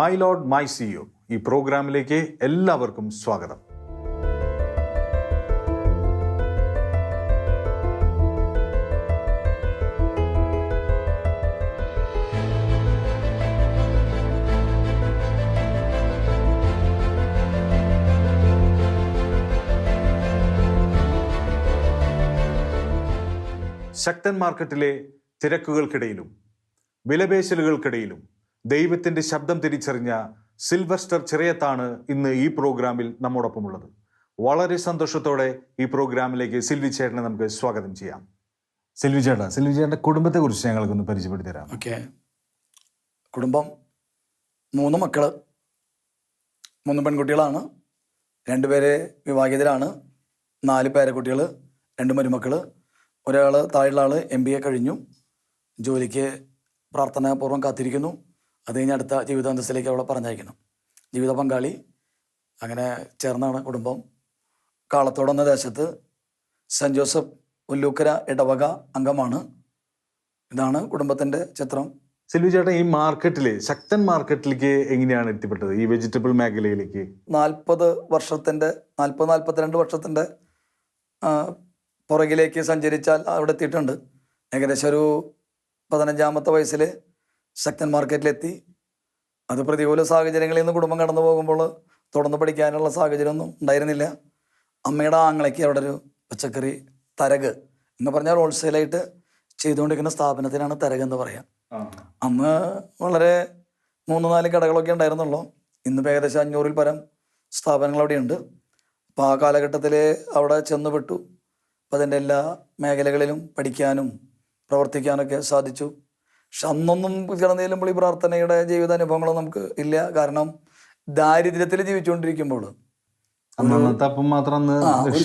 My lord my CO ഈ പ്രോഗ്രാമിലേക്ക് എല്ലാവർക്കും സ്വാഗതം. ശക്തൻ മാർക്കറ്റിലെ തിരക്കുകൾക്കിടയിലും വിലപേശലുകൾക്കിടയിലും ദൈവത്തിന്റെ ശബ്ദം തിരിച്ചറിഞ്ഞ സിൽവർസ്റ്റർ ചെറിയത്താണ് ഇന്ന് ഈ പ്രോഗ്രാമിൽ നമ്മോടൊപ്പമുള്ളത്. വളരെ സന്തോഷത്തോടെ ഈ പ്രോഗ്രാമിലേക്ക് സിൽവി ചേട്ടനെ നമുക്ക് സ്വാഗതം ചെയ്യാം. സിൽവി ചേട്ടാ സിൽവി ചേട്ടന്റെ കുടുംബത്തെ കുറിച്ച് ഞങ്ങൾക്കൊന്ന് പരിചയപ്പെടുത്തി തരാം ഓക്കെ. കുടുംബം മൂന്ന് മക്കൾ മൂന്ന് പെൺകുട്ടികളാണ്. രണ്ടുപേര് വിവാഹിതരാണ്. നാല് പേരക്കുട്ടികൾ രണ്ട് മരുമക്കൾ ഒരാൾ താഴെയുള്ള ആൾ എം ബി എ കഴിഞ്ഞു. ജോലിക്ക് പ്രാർത്ഥനാപൂർവം കാത്തിരിക്കുന്നു. അത് കഴിഞ്ഞ് അടുത്ത ജീവിതാന്തസ്സിലേക്ക് അവളെ പറഞ്ഞയക്കണം ജീവിത പങ്കാളി അങ്ങനെ ചേർന്നാണ് കുടുംബം. കാളത്തോടെന്ന ദേശത്ത് സെന്റ് ജോസഫ് ഉല്ലൂക്കര ഇടവക അംഗമാണ്. ഇതാണ് കുടുംബത്തിന്റെ ചിത്രം. സിൽവി ചേട്ടൻ ഈ മാർക്കറ്റിൽ ശക്തൻ മാർക്കറ്റിലേക്ക് എങ്ങനെയാണ് എത്തിപ്പെട്ടത്? ഈ വെജിറ്റബിൾ മേഖലയിലേക്ക്. നാൽപ്പത് വർഷത്തിന്റെ നാൽപ്പത് നാൽപ്പത്തിരണ്ട് വർഷത്തിന്റെ പുറകിലേക്ക് സഞ്ചരിച്ചാൽ അവിടെ എത്തിയിട്ടുണ്ട്. ഏകദേശം ഒരു പതിനഞ്ചാമത്തെ വയസ്സിൽ ശക്തൻ മാർക്കറ്റിലെത്തി അത് പ്രതികൂല സാഹചര്യങ്ങളിൽ നിന്ന് കുടുംബം കടന്നു പോകുമ്പോൾ തുടർന്ന് പഠിക്കാനുള്ള സാഹചര്യമൊന്നും ഉണ്ടായിരുന്നില്ല. അമ്മയുടെ ആങ്ങളയ്ക്ക് അവിടെ ഒരു പച്ചക്കറി തരക് എന്ന് പറഞ്ഞാൽ ഹോൾസെയിലായിട്ട് ചെയ്തുകൊണ്ടിരിക്കുന്ന സ്ഥാപനത്തിനാണ് തരക് എന്ന് പറയാം. അന്ന് വളരെ മൂന്ന് നാല് കടകളൊക്കെ ഉണ്ടായിരുന്നുള്ളൂ. ഇന്ന് ഏകദേശം അഞ്ഞൂറിൽ പരം സ്ഥാപനങ്ങൾ അവിടെയുണ്ട്. അപ്പോൾ ആ കാലഘട്ടത്തിൽ അവിടെ ചെന്ന് വിട്ടു അപ്പോൾ അതിന്റെ എല്ലാ മേഖലകളിലും പഠിക്കാനും പ്രവർത്തിക്കാനൊക്കെ സാധിച്ചു. പക്ഷെ അന്നൊന്നും കിടന്നേലും പുള്ളി ഈ പ്രാർത്ഥനയുടെ ജീവിതാനുഭവങ്ങളോ നമുക്ക് ഇല്ല. കാരണം ദാരിദ്ര്യത്തിൽ ജീവിച്ചുകൊണ്ടിരിക്കുമ്പോൾ ഒരു.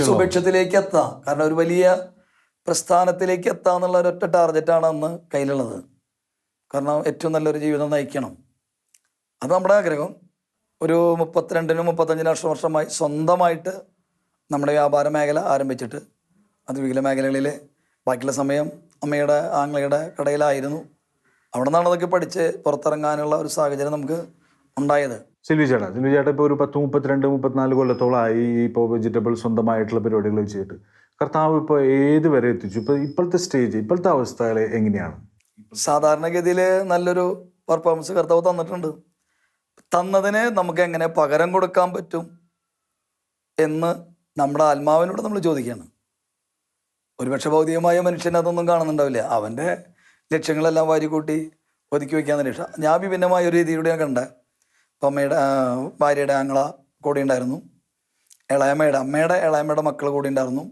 സുഭിക്ഷത്തിലേക്ക് എത്താം. കാരണം ഒരു വലിയ പ്രസ്ഥാനത്തിലേക്ക് എത്താം എന്നുള്ള ഒരൊറ്റ ടാർഗറ്റാണ് അന്ന് കയ്യിലുള്ളത്. കാരണം ഏറ്റവും നല്ലൊരു ജീവിതം നയിക്കണം. അത് നമ്മുടെ ആഗ്രഹം. ഒരു മുപ്പത്തിരണ്ടിനും മുപ്പത്തഞ്ചിനും വർഷം വർഷമായി സ്വന്തമായിട്ട് നമ്മുടെ വ്യാപാര മേഖല ആരംഭിച്ചിട്ട് അത് വിവിധ മേഖലകളിൽ ബാക്കിയുള്ള സമയം അമ്മയുടെ ആങ്ങളയുടെ കടയിലായിരുന്നു. അവിടെ നിന്നാണ് അതൊക്കെ പഠിച്ച് പുറത്തിറങ്ങാനുള്ള ഒരു സാഹചര്യം നമുക്ക് ഉണ്ടായത്. സിൽവി ചേട്ടാ സിൽവി ചേട്ടാ ഇപ്പോൾ ഒരു പത്ത് മുപ്പത്തിരണ്ട് മുപ്പത്തിനാല് കൊല്ലത്തോളമായി ഇപ്പോൾ വെജിറ്റബിൾ സ്വന്തമായിട്ടുള്ള പരിപാടികൾ ചെയ്തിട്ട് കർത്താവ് ഇപ്പോൾ ഏത് വരെ എത്തിച്ചു? ഇപ്പോൾ ഇപ്പോഴത്തെ സ്റ്റേജ് ഇപ്പോഴത്തെ അവസ്ഥകൾ എങ്ങനെയാണ്? സാധാരണഗതിയിൽ നല്ലൊരു പെർഫോമൻസ് കർത്താവ് തന്നിട്ടുണ്ട്. തന്നതിന് നമുക്ക് എങ്ങനെ പകരം കൊടുക്കാൻ പറ്റും എന്ന് നമ്മുടെ ആത്മാവിനോട് നമ്മൾ ചോദിക്കുകയാണ്. ഒരുപക്ഷെ ഭൗതികമായ മനുഷ്യൻ അതൊന്നും കാണുന്നുണ്ടാവില്ല. അവന്റെ ലക്ഷ്യങ്ങളെല്ലാം വാരിക്കൂട്ടി ഒതുക്കി വയ്ക്കാൻ നിരീക്ഷ ഞാൻ വിഭിന്നമായ ഒരു രീതിയിലൂടെ ഞാൻ കണ്ട. അപ്പം അമ്മയുടെ ഭാര്യയുടെ ആങ്ങള കൂടെ ഉണ്ടായിരുന്നു. ഇളയമ്മയുടെ അമ്മയുടെ ഇളയമ്മയുടെ മക്കൾ കൂടി ഉണ്ടായിരുന്നു.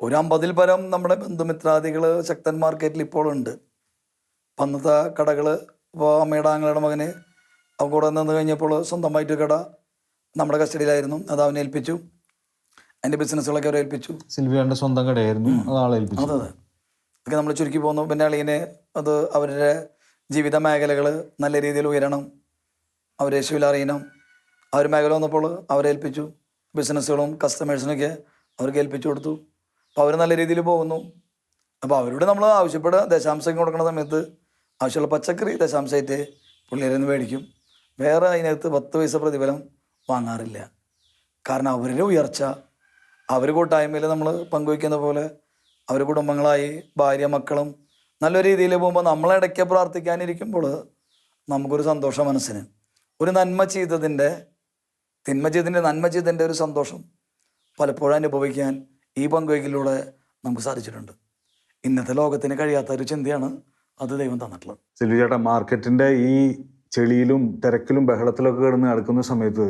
ഒരു അമ്പതിൽ പരം നമ്മുടെ ബന്ധുമിത്രാദികൾ ശക്തൻ മാർക്കറ്റിൽ ഇപ്പോൾ ഉണ്ട്. അപ്പം അന്നത്തെ കടകൾ ഇപ്പോൾ അമ്മയുടെ ആങ്ങളുടെ മകന് അവൻ കൂടെ നിന്ന് കഴിഞ്ഞപ്പോൾ സ്വന്തമായിട്ട് കട നമ്മുടെ കസ്റ്റഡിയിലായിരുന്നു. അത് അവനെ ഏൽപ്പിച്ചു. അതിന്റെ ബിസിനസ്സുകളൊക്കെ അവരെ ഏൽപ്പിച്ചു. സിൽവിയുടെ സ്വന്തം കടയായിരുന്നു. അതെ അതെ. അതെ അതൊക്കെ നമ്മൾ ചുരുക്കി പോകുന്നു. പിന്നെ അത് അവരുടെ ജീവിത മേഖലകൾ നല്ല രീതിയിൽ ഉയരണം. അവർ യേശുവിൽ അറിയണം. ആ ഒരു മേഖല വന്നപ്പോൾ അവരെ ഏൽപ്പിച്ചു. ബിസിനസ്സുകളും കസ്റ്റമേഴ്സിനൊക്കെ അവർക്ക് ഏൽപ്പിച്ചു കൊടുത്തു. അപ്പോൾ അവർ നല്ല രീതിയിൽ പോകുന്നു. അപ്പോൾ അവരോട് നമ്മൾ ആവശ്യപ്പെടുക ദശാംശം കൊടുക്കുന്ന സമയത്ത് ആവശ്യമുള്ള പച്ചക്കറി ദശാംശമായിട്ട് പുള്ളിയിൽ നിന്ന് മേടിക്കും. വേറെ അതിനകത്ത് പത്ത് പൈസ പ്രതിഫലം വാങ്ങാറില്ല. കാരണം അവരുടെ ഉയർച്ച അവർ കൂട്ടായ്മയിൽ നമ്മൾ പങ്കുവയ്ക്കുന്ന പോലെ അവർ കുടുംബങ്ങളായി ഭാര്യ മക്കളും നല്ല രീതിയിൽ പോകുമ്പോൾ നമ്മളിടയ്ക്ക് പ്രാർത്ഥിക്കാനിരിക്കുമ്പോൾ നമുക്കൊരു സന്തോഷം മനസ്സിന്. ഒരു നന്മ ചെയ്തതിന്റെ തിന്മ ചെയ്തതിന്റെ നന്മ ചെയ്തതിന്റെ ഒരു സന്തോഷം പലപ്പോഴും അനുഭവിക്കാൻ ഈ പങ്കുവയ്ക്കലിലൂടെ നമുക്ക് സാധിച്ചിട്ടുണ്ട്. ഇന്നത്തെ ലോകത്തിന് കഴിയാത്ത ഒരു ചിന്തയാണ് അത് ദൈവം തന്നിട്ടുള്ളത്. സിൽവി ചേട്ടാ മാർക്കറ്റിന്റെ ഈ ചെളിയിലും തിരക്കിലും ബഹളത്തിലൊക്കെ കിടന്ന് നടക്കുന്ന സമയത്ത്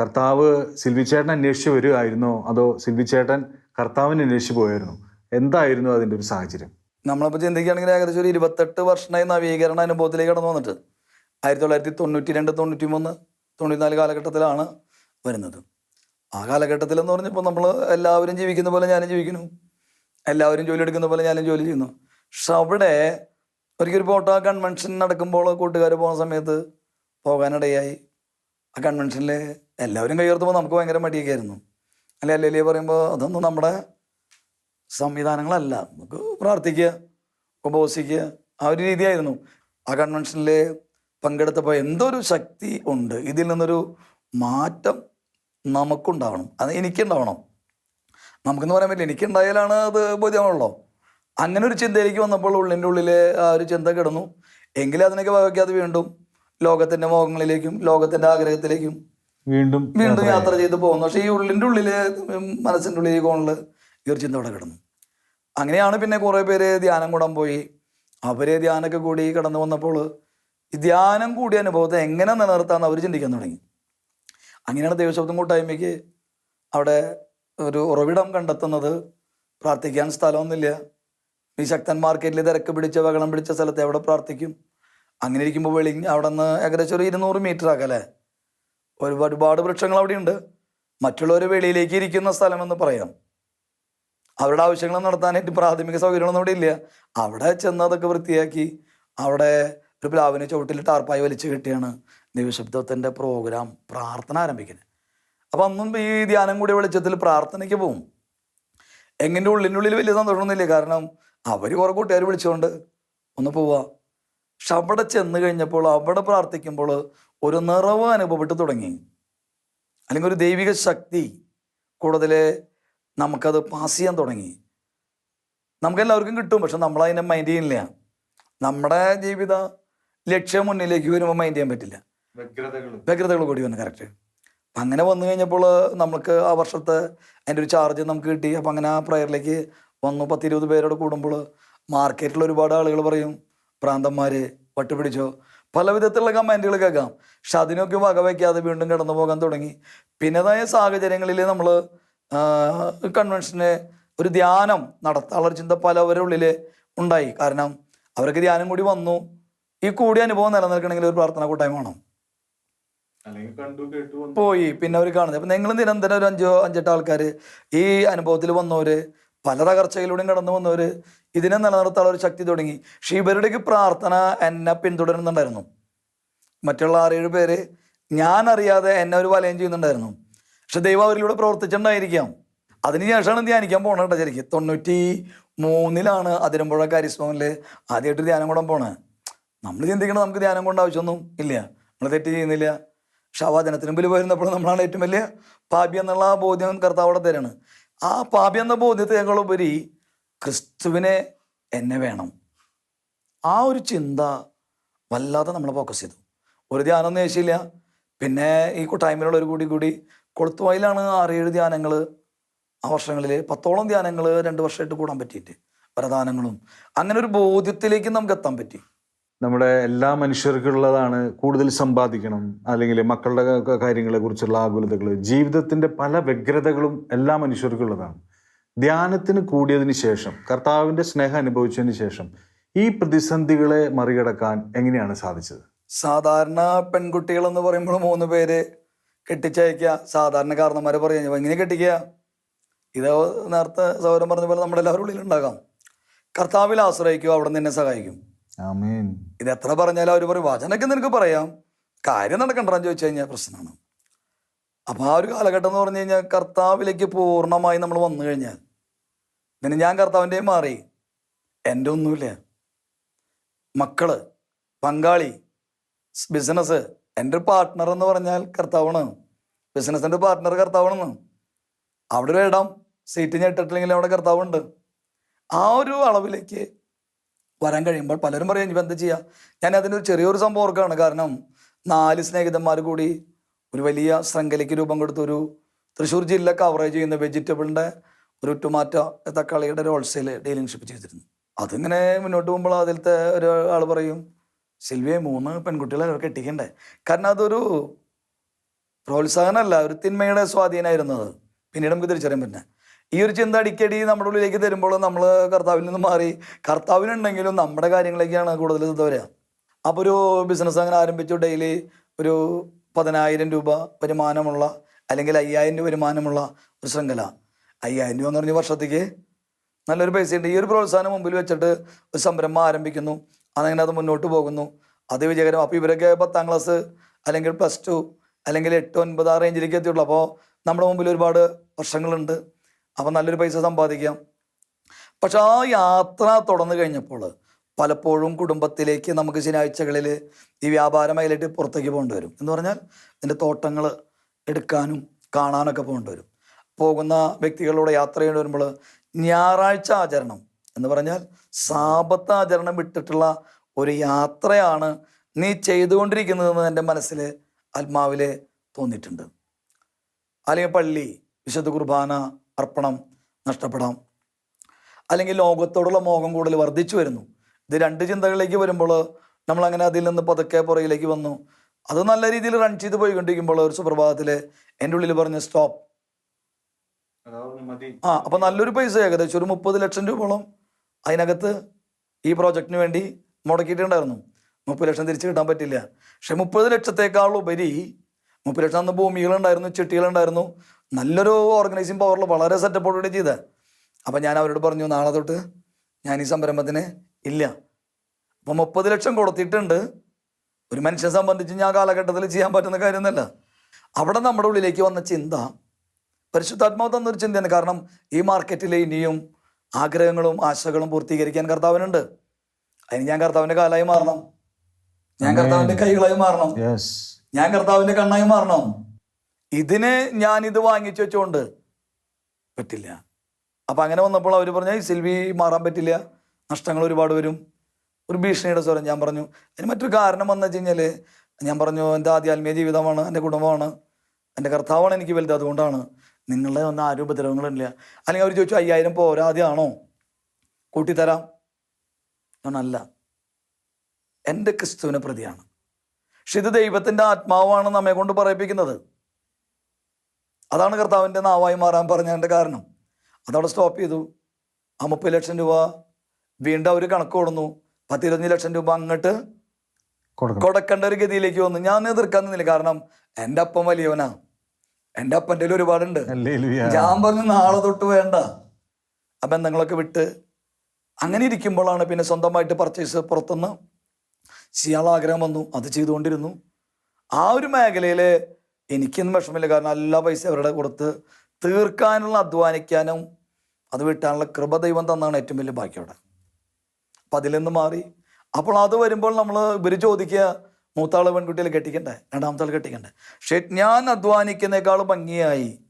കർത്താവ് സിൽവി ചേട്ടൻ അന്വേഷിച്ച് വരുമായിരുന്നോ അതോ സിൽവി ചേട്ടൻ കർത്താവിനെ അന്വേഷിച്ച് പോയായിരുന്നു? എന്തായിരുന്നു അതിന്റെ ഒരു സാഹചര്യം? നമ്മളിപ്പോൾ ചിന്തിക്കുകയാണെങ്കിൽ ഏകദേശം ഒരു ഇരുപത്തെട്ട് വർഷമായി നവീകരണ അനുഭവത്തിലേക്ക് കടന്നു വന്നിട്ട് ആയിരത്തി തൊള്ളായിരത്തി തൊണ്ണൂറ്റി രണ്ട് തൊണ്ണൂറ്റി മൂന്ന് തൊണ്ണൂറ്റിനാല് കാലഘട്ടത്തിലാണ് വരുന്നത്. ആ കാലഘട്ടത്തിൽ എന്ന് പറഞ്ഞപ്പോൾ നമ്മൾ എല്ലാവരും ജീവിക്കുന്ന പോലെ ഞാനും ജീവിക്കുന്നു. എല്ലാവരും ജോലി എടുക്കുന്ന പോലെ ഞാനും ജോലി ചെയ്യുന്നു. പക്ഷെ അവിടെ ഒരിക്കൽ ഫോട്ടോ കൺവെൻഷൻ നടക്കുമ്പോൾ കൂട്ടുകാർ പോകുന്ന സമയത്ത് പോകാനിടയായി. ആ കൺവെൻഷനിൽ എല്ലാവരും കൈയുയർത്തുമ്പോൾ നമുക്ക് ഭയങ്കര മടിയൊക്കെ ആയിരുന്നു. അല്ലെ അല്ലേ പറയുമ്പോൾ അതൊന്നും നമ്മുടെ സംവിധാനങ്ങളല്ല. നമുക്ക് പ്രാർത്ഥിക്കുക ഉപവസിക്കുക. ആ ഒരു രീതിയായിരുന്നു. ആ കൺവെൻഷനിൽ പങ്കെടുത്തപ്പോൾ എന്തൊരു ശക്തി ഉണ്ട്. ഇതിൽ നിന്നൊരു മാറ്റം നമുക്കുണ്ടാവണം. അത് എനിക്കുണ്ടാവണം. നമുക്കെന്ന് പറയാൻ പറ്റില്ല. എനിക്കുണ്ടായാലാണ് അത് ബോധ്യമാണല്ലോ. അങ്ങനെ ഒരു ചിന്തയിലേക്ക് വന്നപ്പോൾ ഉള്ളിന്റെ ഉള്ളിൽ ആ ഒരു ചിന്ത കിടന്നു. എങ്കിലും അതിനൊക്കെ വകയ്ക്കാതെ വീണ്ടും ലോകത്തിന്റെ മോഹങ്ങളിലേക്കും ലോകത്തിന്റെ ആഗ്രഹത്തിലേക്കും വീണ്ടും വീണ്ടും യാത്ര ചെയ്ത് പോകുന്നു. പക്ഷേ ഈ ഉള്ളിന്റെ ഉള്ളിൽ മനസ്സിന്റെ ഉള്ളിൽ കോണിൽ ഈ ഒരു ചിന്ത അവിടെ കിടന്നു. അങ്ങനെയാണ് പിന്നെ കുറേ പേര് ധ്യാനം കൂടാൻ പോയി. അവർ ധ്യാനമൊക്കെ കൂടി കടന്നു വന്നപ്പോൾ ഈ ധ്യാനം കൂടിയ അനുഭവത്തെ എങ്ങനെ നിലനിർത്താമെന്ന് അവർ ചിന്തിക്കാൻ തുടങ്ങി. അങ്ങനെയാണ് ദൈവശബ്ദം കൂട്ടായ്മയ്ക്ക് അവിടെ ഒരു ഉറവിടം കണ്ടെത്തുന്നത്. പ്രാർത്ഥിക്കാൻ സ്ഥലമൊന്നുമില്ല. ഈ ശക്തൻ മാർക്കറ്റിൽ തിരക്ക് പിടിച്ച വകളം പിടിച്ച സ്ഥലത്ത് എവിടെ പ്രാർത്ഥിക്കും? അങ്ങനെ ഇരിക്കുമ്പോൾ വെളി അവിടെ നിന്ന് ഏകദേശം ഒരു ഇരുന്നൂറ് മീറ്റർ അകലെ ഒരുപാട് ഒരുപാട് വൃക്ഷങ്ങൾ അവിടെയുണ്ട്. മറ്റുള്ളവർ വെളിയിലേക്ക് ഇരിക്കുന്ന സ്ഥലമെന്ന് പറയാം. അവരുടെ ആവശ്യങ്ങൾ നടത്താനായിട്ട് പ്രാഥമിക സൗകര്യങ്ങളൊന്നും അവിടെ ഇല്ല. അവിടെ ചെന്ന് അതൊക്കെ വൃത്തിയാക്കി അവിടെ ഒരു പ്ലാവിന് ചുവട്ടിൽ ടാർപ്പായി വലിച്ചു കെട്ടിയാണ് ദിവശബ്ദത്തിന്റെ പ്രോഗ്രാം പ്രാർത്ഥന ആരംഭിക്കുന്നത്. അപ്പം അന്നും ഈ ധ്യാനം കൂടി വെളിച്ചത്തിൽ പ്രാർത്ഥനയ്ക്ക് പോകും എങ്ങനെ ഉള്ളിന്റെ ഉള്ളിൽ വലിയ സന്തോഷമൊന്നുമില്ല. കാരണം അവർ കുറെ കൂട്ടുകാർ വിളിച്ചുകൊണ്ട് ഒന്ന് പോവുക പക്ഷെ അവിടെ ചെന്ന് കഴിഞ്ഞപ്പോൾ അവിടെ പ്രാർത്ഥിക്കുമ്പോൾ ഒരു നിറവ് അനുഭവപ്പെട്ട് തുടങ്ങി. അല്ലെങ്കിൽ ഒരു ദൈവിക ശക്തി കൂടുതൽ നമുക്കത് പാസ് ചെയ്യാൻ തുടങ്ങി. നമുക്കെല്ലാവർക്കും കിട്ടും പക്ഷെ നമ്മളതിനെ മൈൻഡ് ചെയ്യുന്നില്ല. നമ്മുടെ ജീവിത ലക്ഷ്യം മുന്നിലേക്ക് വരുമ്പോൾ മൈൻഡ് ചെയ്യാൻ പറ്റില്ല. വ്യഗ്രതകൾ കൂടി വന്നു കറക്റ്റ് അപ്പം അങ്ങനെ വന്നു കഴിഞ്ഞപ്പോൾ നമുക്ക് ആ വർഷത്തെ അതിന്റെ ഒരു ചാർജ് നമുക്ക് കിട്ടി. അപ്പം അങ്ങനെ ആ പ്രയറിലേക്ക് വന്നു. പത്തിരുപത് പേരോട് കൂടുമ്പോൾ മാർക്കറ്റിൽ ഒരുപാട് ആളുകൾ പറയും പ്രാന്തന്മാർ വട്ടുപിടിച്ചോ. പല വിധത്തിലുള്ള കമാൻഡുകൾ കേൾക്കാം. പക്ഷെ അതിനൊക്കെ വകവയ്ക്കാതെ വീണ്ടും കടന്നു പോകാൻ തുടങ്ങി പിന്നതായ സാഹചര്യങ്ങളിൽ നമ്മൾ കൺവെൻഷന് ഒരു ധ്യാനം നടത്താനുള്ള ഒരു ചിന്ത പലവരുടെ ഉള്ളിൽ ഉണ്ടായി. കാരണം അവർക്ക് ധ്യാനം കൂടി വന്നു. ഈ കൂടിയ അനുഭവം നിലനിൽക്കണമെങ്കിൽ ഒരു പ്രാർത്ഥന കൂട്ടായ്മ വേണം. പോയി. പിന്നെ അവർ കാണുന്നത്. അപ്പം നിങ്ങൾ നിരന്തരം ഒരു അഞ്ചോ അഞ്ചെട്ട് ആൾക്കാർ ഈ അനുഭവത്തിൽ വന്നവര് പല തകർച്ചയിലൂടെയും കടന്നു വന്നവര് ഇതിനെ നിലനിർത്താനുള്ള ഒരു ശക്തി തുടങ്ങി. ഷീബരുടേക്ക് പ്രാർത്ഥന എന്നെ പിന്തുടരുന്നുണ്ടായിരുന്നു. മറ്റുള്ള ആറേഴ് പേര് ഞാൻ അറിയാതെ എന്നെ ഒരു വലയം ചെയ്യുന്നുണ്ടായിരുന്നു. പക്ഷെ ദൈവം അവരിലൂടെ പ്രവർത്തിച്ചിട്ടുണ്ടായിരിക്കാം. അതിനുശേഷമാണ് ധ്യാനിക്കാൻ പോണത് കേട്ടോ ശരിക്കും. തൊണ്ണൂറ്റി മൂന്നിലാണ് അതിരമ്പുഴ കരിസ്മോനിൽ ആദ്യമായിട്ട് ധ്യാനം കൂടാൻ പോണേ. നമ്മൾ ചിന്തിക്കണം നമുക്ക് ധ്യാനം കൊണ്ട് ആവശ്യമൊന്നും ഇല്ല. നമ്മൾ തെറ്റ് ചെയ്യുന്നില്ല. പക്ഷെ ആ വചനത്തിന് മുമ്പിൽ വരുന്നപ്പോൾ നമ്മളാണ് ഏറ്റവും വലിയ പാപി എന്നുള്ള ആ ബോധ്യം കർത്താവോടെ തരാണ്. ആ പാപി എന്ന ബോധ്യത്തെക്കാളുപരി ക്രിസ്തുവിനെ എന്നെ വേണം. ആ ഒരു ചിന്ത വല്ലാതെ നമ്മളെ ഫോക്കസ് ചെയ്തു. ഒരു ധ്യാനം ഒന്നും ഏശിയില്ല പിന്നെ ഈ കൂട്ടായ്മയിലുള്ള ഒരു കൂടി കൂടി കൊളുത്തുവായിലാണ് ആറേഴ് ധ്യാനങ്ങൾ ആ വർഷങ്ങളിൽ പത്തോളം ധ്യാനങ്ങൾ രണ്ട് വർഷമായിട്ട് കൂടാൻ പറ്റിയിട്ട് പ്രധാനങ്ങളും അങ്ങനെ ഒരു ബോധ്യത്തിലേക്ക് നമുക്ക് എത്താൻ പറ്റി. നമ്മുടെ എല്ലാ മനുഷ്യർക്കുള്ളതാണ് കൂടുതൽ സമ്പാദിക്കണം. അല്ലെങ്കിൽ മക്കളുടെ കാര്യങ്ങളെ കുറിച്ചുള്ള ആകുലതകൾ ജീവിതത്തിന്റെ പല വ്യഗ്രതകളും എല്ലാ മനുഷ്യർക്കുള്ളതാണ്. ധ്യാനത്തിന് കൂടിയതിന് ശേഷം കർത്താവിന്റെ സ്നേഹം അനുഭവിച്ചതിന് ശേഷം ഈ പ്രതിസന്ധികളെ മറികടക്കാൻ എങ്ങനെയാണ് സാധിച്ചത്? സാധാരണ പെൺകുട്ടികൾ എന്ന് പറയുമ്പോൾ മൂന്ന് പേര് കെട്ടിച്ചയക്കുക. സാധാരണ കാരണന്മാരെ പറയുക എങ്ങനെ കെട്ടിക്കുക. ഇതോ നേരത്തെ സൗരം പറഞ്ഞ പോലെ നമ്മുടെ എല്ലാവരും ഉള്ളിൽ ഉണ്ടാകാം. കർത്താവിൽ ആശ്രയിക്കുക അവിടെ നിന്നെ സഹായിക്കും. ഇത് എത്ര പറഞ്ഞാലും അവർ പറയും വചനൊക്കെ നിനക്ക് പറയാം. കാര്യം നടക്കണ്ടെന്ന് ചോദിച്ചു കഴിഞ്ഞാൽ പ്രശ്നമാണ്. അപ്പം ആ ഒരു കാലഘട്ടം എന്ന് പറഞ്ഞു കഴിഞ്ഞാൽ കർത്താവിലേക്ക് പൂർണമായി നമ്മൾ വന്നു കഴിഞ്ഞാൽ പിന്നെ ഞാൻ കർത്താവിന്റെ മാറി. എന്റെ ഒന്നുമില്ല. മക്കൾ പങ്കാളി ബിസിനസ് എന്റെ പാർട്ട്ണർ എന്ന് പറഞ്ഞാൽ കർത്താവാണ്. ബിസിനസ്സിന്റെ പാർട്ട്ണർ കർത്താവാണെന്ന്. അവിടെ ഒരു ഇടം സീറ്റ് ഞെട്ടിട്ടില്ലെങ്കിൽ അവിടെ കർത്താവുണ്ട്. ആ ഒരു അളവിലേക്ക് വരാൻ കഴിയുമ്പോൾ പലരും പറയും ഇപ്പം എന്താ ചെയ്യുക ഞാൻ അതിനൊരു ചെറിയൊരു സംഭവം ഓർക്കുകയാണ്. കാരണം നാല് സ്നേഹിതന്മാർ കൂടി ഒരു വലിയ ശൃംഖലയ്ക്ക് രൂപം കൊടുത്തൊരു തൃശ്ശൂർ ജില്ല കവറേജ് ചെയ്യുന്ന വെജിറ്റബിളിന്റെ ഒരു ഉറ്റുമാറ്റ തക്കാളിയുടെ ഒരു ഹോൾസെയിൽ ഡീലിംഗ്ഷിപ്പ് ചെയ്തിരുന്നു. അതിങ്ങനെ മുന്നോട്ട് പോകുമ്പോൾ അതിലത്തെ ഒരാൾ പറയും സിൽവിയെ മൂന്ന് പെൺകുട്ടികളെ കെട്ടിക്കണ്ടേ. കാരണം അതൊരു പ്രോത്സാഹനമല്ല ഒരു തിന്മയുടെ സ്വാധീനമായിരുന്നത് പിന്നീട് നമുക്ക് തിരിച്ചറിയാൻ പറ്റുന്നത് ഈ ഒരു ചിന്ത അടിക്കടി നമ്മുടെ ഉള്ളിലേക്ക് തരുമ്പോൾ നമ്മൾ കർത്താവിൽ നിന്ന് മാറി കർത്താവിനുണ്ടെങ്കിലും നമ്മുടെ കാര്യങ്ങളിലേക്കാണ് കൂടുതൽ ശ്രദ്ധ വരിക. അപ്പോൾ ഒരു ബിസിനസ് അങ്ങനെ ആരംഭിച്ചു ഡെയിലി ഒരു പതിനായിരം രൂപ വരുമാനമുള്ള അല്ലെങ്കിൽ അയ്യായിരം രൂപ വരുമാനമുള്ള ഒരു ശൃംഖല. അയ്യായിരം രൂപ എന്ന് പറഞ്ഞ വർഷത്തേക്ക് നല്ലൊരു പൈസ ഉണ്ട് ഈ ഒരു പ്രോത്സാഹനം മുമ്പിൽ വെച്ചിട്ട് ഒരു സംരംഭം ആരംഭിക്കുന്നു. അതങ്ങനെ അത് മുന്നോട്ട് പോകുന്നു. അത് വിജയകരം അപ്പോൾ ഇവരൊക്കെ പത്താം ക്ലാസ് അല്ലെങ്കിൽ പ്ലസ് ടു അല്ലെങ്കിൽ എട്ട് ഒൻപത് ആ റേഞ്ചിലേക്ക് എത്തിയുള്ളൂ അപ്പോൾ നമ്മുടെ മുമ്പിൽ ഒരുപാട് വർഷങ്ങളുണ്ട്. അപ്പോൾ നല്ലൊരു പൈസ സമ്പാദിക്കാം. പക്ഷെ ആ യാത്ര തുടർന്നു കഴിഞ്ഞപ്പോൾ പലപ്പോഴും കുടുംബത്തിലേക്ക് നമുക്ക് ശനിയാഴ്ചകളിൽ ഈ വ്യാപാര മേഖലയിട്ട് പുറത്തേക്ക് പോകേണ്ടി വരും. എന്ന് പറഞ്ഞാൽ ഇതിന്റെ തോട്ടങ്ങൾ എടുക്കാനും കാണാനൊക്കെ പോകേണ്ടി വരും. പോകുന്ന വ്യക്തികളോട് യാത്ര ചെയ്യേണ്ടി വരുമ്പോൾ ഞായറാഴ്ച ആചരണം എന്ന് പറഞ്ഞാൽ സാപത്ത് ആചരണം വിട്ടിട്ടുള്ള ഒരു യാത്രയാണ് നീ ചെയ്തുകൊണ്ടിരിക്കുന്നതെന്ന് എന്റെ മനസ്സിൽ ആത്മാവിൽ തോന്നിയിട്ടുണ്ട്. അല്ലെങ്കിൽ പള്ളി വിശുദ്ധ കുർബാന അർപ്പണം നഷ്ടപ്പെടാം. അല്ലെങ്കിൽ ലോകത്തോടുള്ള മോഹം കൂടുതൽ വർദ്ധിച്ചു വരുന്നു. ഇത് രണ്ട് ചിന്തകളിലേക്ക് വരുമ്പോൾ നമ്മളങ്ങനെ അതിൽ നിന്ന് പതുക്കെ പുറകിലേക്ക് വന്നു. അത് നല്ല രീതിയിൽ റൺ ചെയ്ത് പോയിക്കൊണ്ടിരിക്കുമ്പോൾ ഒരു സുപ്രഭാതത്തിൽ എന്റെ ഉള്ളിൽ പറഞ്ഞ സ്റ്റോപ്പ് ആ അപ്പം നല്ലൊരു പൈസ ഏകദേശം ഒരു മുപ്പത് ലക്ഷം രൂപയോളം അതിനകത്ത് ഈ പ്രോജക്റ്റിന് വേണ്ടി മുടക്കിയിട്ടുണ്ടായിരുന്നു. മുപ്പത് ലക്ഷം തിരിച്ചു കിട്ടാൻ പറ്റില്ല. പക്ഷെ മുപ്പത് ലക്ഷത്തേക്കാൾ ഉപരി മുപ്പത് ലക്ഷം അന്ന് ഭൂമികളുണ്ടായിരുന്നു ചിട്ടികളുണ്ടായിരുന്നു. നല്ലൊരു ഓർഗനൈസിങ് പവറിൽ വളരെ സെറ്റപ്പോടുകൂടി ചെയ്തത് അപ്പം ഞാൻ അവരോട് പറഞ്ഞു നാളെ തൊട്ട് ഞാൻ ഈ സംരംഭത്തിന് ഇല്ല. അപ്പം മുപ്പത് ലക്ഷം കൊടുത്തിട്ടുണ്ട്. ഒരു മനുഷ്യനെ സംബന്ധിച്ച് ഞാൻ കാലഘട്ടത്തിൽ ചെയ്യാൻ പറ്റുന്ന കാര്യമൊന്നുമല്ല. അവിടെ നമ്മുടെ ഉള്ളിലേക്ക് വന്ന ചിന്ത പരിശുദ്ധാത്മാവ് തന്നൊരു ചിന്തയാണ്. കാരണം ഈ മാർക്കറ്റിൽ ഇനിയും ആഗ്രഹങ്ങളും ആശകളും പൂർത്തീകരിക്കാൻ കർത്താവിനുണ്ട്. അതിന് ഞാൻ കർത്താവിന്റെ കാലായി മാറണം. ഞാൻ കർത്താവിന്റെ കൈകളായി മാറണം. ഞാൻ കർത്താവിന്റെ കണ്ണായി മാറണം. ഇതിന് ഞാൻ ഇത് വാങ്ങിച്ചു വെച്ചോണ്ട് പറ്റില്ല. അപ്പം അങ്ങനെ വന്നപ്പോൾ അവർ പറഞ്ഞു "ഈ സിൽവി മാറാൻ പറ്റില്ല. നഷ്ടങ്ങൾ ഒരുപാട് വരും. ഒരു ഭീഷണിയുടെ സ്വരം ഞാൻ പറഞ്ഞു. അതിന് മറ്റൊരു കാരണം വന്നു വെച്ച് കഴിഞ്ഞാൽ ഞാൻ പറഞ്ഞു എന്റെ ആദ്യ ആത്മീയ ജീവിതമാണ് എന്റെ കുടുംബമാണ് എന്റെ കർത്താവാണ് എനിക്ക് വലുത് അതുകൊണ്ടാണ്. നിങ്ങളുടെ ഒന്നും ആരും ഉപദ്രവങ്ങളില്ല അല്ലെങ്കിൽ അവർ ചോദിച്ചു അയ്യായിരം പോരാതെയാണോ കൂട്ടിത്തരാം. എന്നല്ല അല്ല. എന്റെ ക്രിസ്തുവിനെ പ്രതിയാണ്. പക്ഷെ ഇത് ദൈവത്തിന്റെ ആത്മാവാണ് നമ്മെ കൊണ്ട് പറയിപ്പിക്കുന്നത്. അതാണ് കർത്താവിന്റെ നാവായി മാറാൻ പറഞ്ഞതിന്റെ കാരണം. അതവിടെ സ്റ്റോപ്പ് ചെയ്തു. ആ മുപ്പത് ലക്ഷം രൂപ വീണ്ടും അവർ കണക്ക് കൊടുന്നു. പത്തിരുപത്തഞ്ച് ലക്ഷം രൂപ അങ്ങോട്ട് കൊടുക്കണം. കൊടുക്കേണ്ട ഒരു ഗതിയിലേക്ക് വന്നു. ഞാൻ എതിർക്കാൻ നിന്നില്ല. കാരണം എന്റെ അപ്പം വലിയവനാ. എന്റെ അപ്പന്റെ ഒരുപാടുണ്ട്. ഞാൻ പറഞ്ഞു നാളെ തൊട്ട് വേണ്ട. ആ ബന്ധങ്ങളൊക്കെ വിട്ട് അങ്ങനെ ഇരിക്കുമ്പോഴാണ് പിന്നെ സ്വന്തമായിട്ട് പർച്ചേസ് പുറത്തുനിന്ന് ചെയ്യാനുള്ള ആഗ്രഹം വന്നു. അത് ചെയ്തുകൊണ്ടിരുന്നു. ആ ഒരു മേഖലയിൽ എനിക്കൊന്നും വിഷമമില്ല. കാരണം എല്ലാ പൈസ അവരുടെ കൊടുത്ത് തീർക്കാനുള്ള അധ്വാനിക്കാനും അത് വിട്ടാനുള്ള കൃപ ദൈവം തന്നാണ് ഏറ്റവും വലിയ ബാക്കിയോടെ അപ്പം അതിൽ നിന്ന് മാറി. അപ്പോൾ അത് വരുമ്പോൾ നമ്മൾ ഇവർ ചോദിക്കുക മൂത്താൾ പെൺകുട്ടികൾ കെട്ടിക്കണ്ടേ? രണ്ടാമത്തെ ആൾ കെട്ടിക്കണ്ടേ? പക്ഷേ ഞാൻ അധ്വാനിക്കുന്നേക്കാൾ ഭംഗിയായി